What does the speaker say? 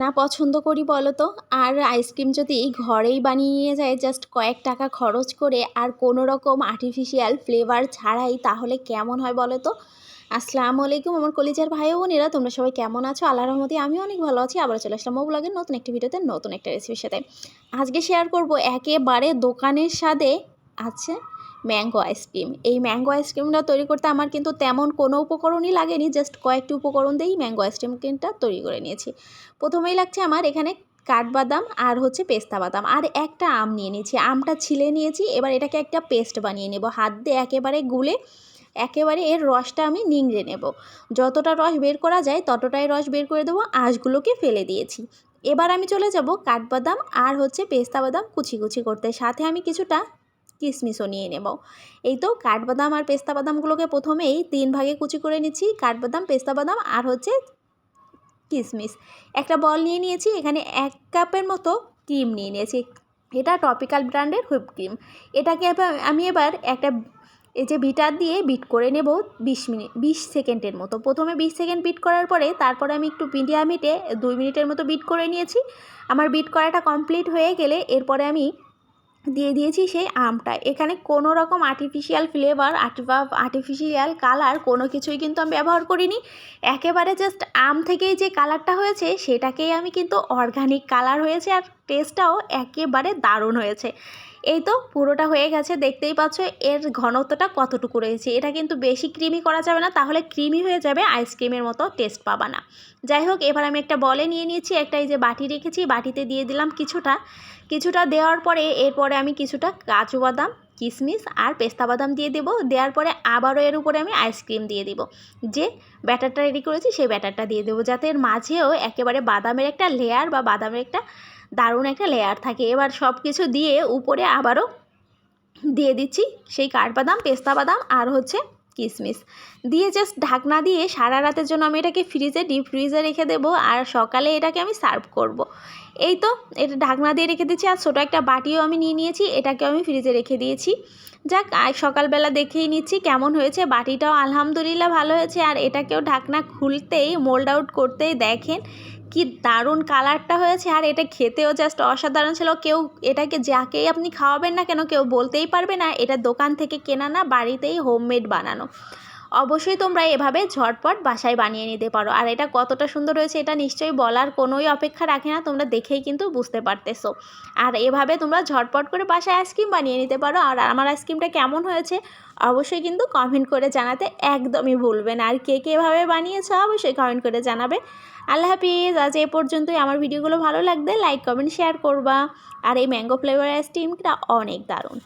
না পছন্দ করি বলো তো আর আইসক্রিম যদি ঘরেই বানিয়ে নিয়ে যায় জাস্ট কয়েক টাকা খরচ করে আর কোনো রকম আর্টিফিশিয়াল ফ্লেভার ছাড়াই, তাহলে কেমন হয় বলো তো আসসালামু আলাইকুম আমার কলিজার ভাই বোনেরা, তোমরা সবাই কেমন আছো? আল্লাহ রহমতে আমি অনেক ভালো আছি। আবার চলে আসলাম ও ব্লগের নতুন একটি ভিডিওতে নতুন একটা রেসিপির সাথে। আজকে শেয়ার করব একেবারে দোকানের স্বাদে আছে ম্যাঙ্গো আইসক্রিম এই ম্যাঙ্গো আইসক্রিমটা তৈরি করতে আমার কিন্তু তেমন কোনো উপকরণই লাগেনি, জাস্ট কয়েকটি উপকরণ দিয়েই ম্যাঙ্গো আইসক্রিমটা তৈরি করে নিয়েছি। প্রথমেই লাগছে আমার এখানে কাঠবাদাম আর হচ্ছে পেস্তা বাদাম আর একটা আম নিয়ে নিয়েছি। আমটা ছিলে নিয়েছি, এবার এটাকে একটা পেস্ট বানিয়ে নেব। হাত দিয়ে একেবারে গুলে একেবারে এর রসটা আমি নিংড়ে নেব। যতটা রস বের করা যায় ততটাই রস বের করে দেবো, আঁশগুলোকে ফেলে দিয়েছি। এবার আমি চলে যাব কাঠবাদাম আর হচ্ছে পেস্তা বাদাম কুচি কুচি করতে। সাথে আমি কিছুটা কিশমিশও নিয়ে নেব। এই তো কাঠবাদাম আর পেস্তা বাদামগুলোকে প্রথমেই তিন ভাগে কুচি করে নিচ্ছি। কাঠবাদাম, পেস্তা বাদাম আর হচ্ছে কিশমিশ একটা বল নিয়ে নিয়েছি, এখানে এক কাপের মতো ক্রিম নিয়ে নিয়েছি। এটা টপিক্যাল ব্র্যান্ডের হুইপ ক্রিম। এটাকে আমি এবার একটা এই যে বিটার দিয়ে বিট করে নেব বিশ মিনিট বিশ সেকেন্ডের মতো। প্রথমে বিশ সেকেন্ড বিট করার পরে তারপরে আমি একটু মিডিয়াম হিটে দুই মিনিটের মতো বিট করে নিয়েছি। আমার বিট করাটা কমপ্লিট হয়ে গেলে এরপরে আমি দিয়ে দিয়েছি সেই আমটা। এখানে কোনো রকম আর্টিফিশিয়াল ফ্লেভার বা আর্টিফিশিয়াল কালার কোনো কিছুই কিন্তু আমি ব্যবহার করিনি। একেবারে জাস্ট আম থেকেই যে কালারটা হয়েছে, সেটাকেই আমি কিন্তু অর্গানিক কালার হয়েছে আর টেস্টটাও একেবারে দারুণ হয়েছে। এই তো পুরোটা হয়ে গেছে, দেখতেই পাচ্ছ এর ঘনত্বটা কতটুকু রয়েছে। এটা কিন্তু বেশি ক্রিমি করা যাবে না, তাহলে ক্রিমি হয়ে যাবে আইসক্রিমের মতো টেস্ট পাবা না। যাই হোক, এবার আমি একটা বলে নিয়ে নিয়েছি, একটা এই যে বাটি রেখেছি, বাটিতে দিয়ে দিলাম কিছুটা। কিছুটা দেওয়ার পরে, এরপরে আমি কিছুটা কাজু বাদাম কিশমিশ আর পেস্তা বাদাম দিয়ে দেবো। দেওয়ার পরে আবারও এর উপরে আমি আইসক্রিম দিয়ে দিব। যে ব্যাটারটা রেডি করেছি, সেই ব্যাটারটা দিয়ে দেবো, যাতে এর মাঝেও একেবারে বাদামের একটা লেয়ার বা বাদামের একটা দারুণ একটা লেয়ার থাকে। এবার সব কিছু দিয়ে উপরে আবারও দিয়ে দিচ্ছি সেই কাঠবাদাম, পেস্তা বাদাম আর হচ্ছে কিশমিশ দিয়ে জাস্ট ঢাকনা দিয়ে সারা রাতের জন্য আমি এটাকে ফ্রিজে ডিপ ফ্রিজে রেখে দেবো আর সকালে এটাকে আমি সার্ভ করব। এই তো, এটা ঢাকনা দিয়ে রেখে দিচ্ছি আর ছোটো একটা বাটিও আমি নিয়ে নিয়েছি, এটাকেও আমি ফ্রিজে রেখে দিয়েছি। যাক সকালবেলা দেখেই নিচ্ছি কেমন হয়েছে, বাটিটাও আলহামদুলিল্লাহ ভালো হয়েছে আর এটাকেও ঢাকনা খুলতেই মোল্ড আউট করতেই দেখেন কি দারুণ কালারটা হয়েছে। আর এটা খেতেও জাস্ট অসাধারণ ছিল। কেউ এটাকে যাকেই আপনি খাওয়াবেন না কেন, কেউ বলতেই পারবে না, এটা দোকান থেকে কেনা না, বাড়িতেই হোমমেড বানানো। অবশ্যই তোমরা এভাবে ঝটপট বাসায় বানিয়ে নিতে পারো। আর এটা কতটা সুন্দর হয়েছে এটা নিশ্চয়ই বলার কোনোই অপেক্ষা রাখে না, তোমরা দেখেই কিন্তু বুঝতে পারতেছো। আর এভাবে তোমরা ঝটপট করে বাসায় আইসক্রিম বানিয়ে নিতে পারো। আর আমার আইসক্রিমটা কেমন হয়েছে অবশ্যই কিন্তু কমেন্ট করে জানাতে একদমই ভুলবেন আর কে কে এভাবে বানিয়েছো অবশ্যই কমেন্ট করে জানাবে। আল্লাহ হাফিজ, আজ এ পর্যন্তই। আমার ভিডিওগুলো ভালো লাগবে লাইক, কমেন্ট, শেয়ার করবা। আর এই ম্যাঙ্গো ফ্লেভার আইসক্রিমটা অনেক দারুণ।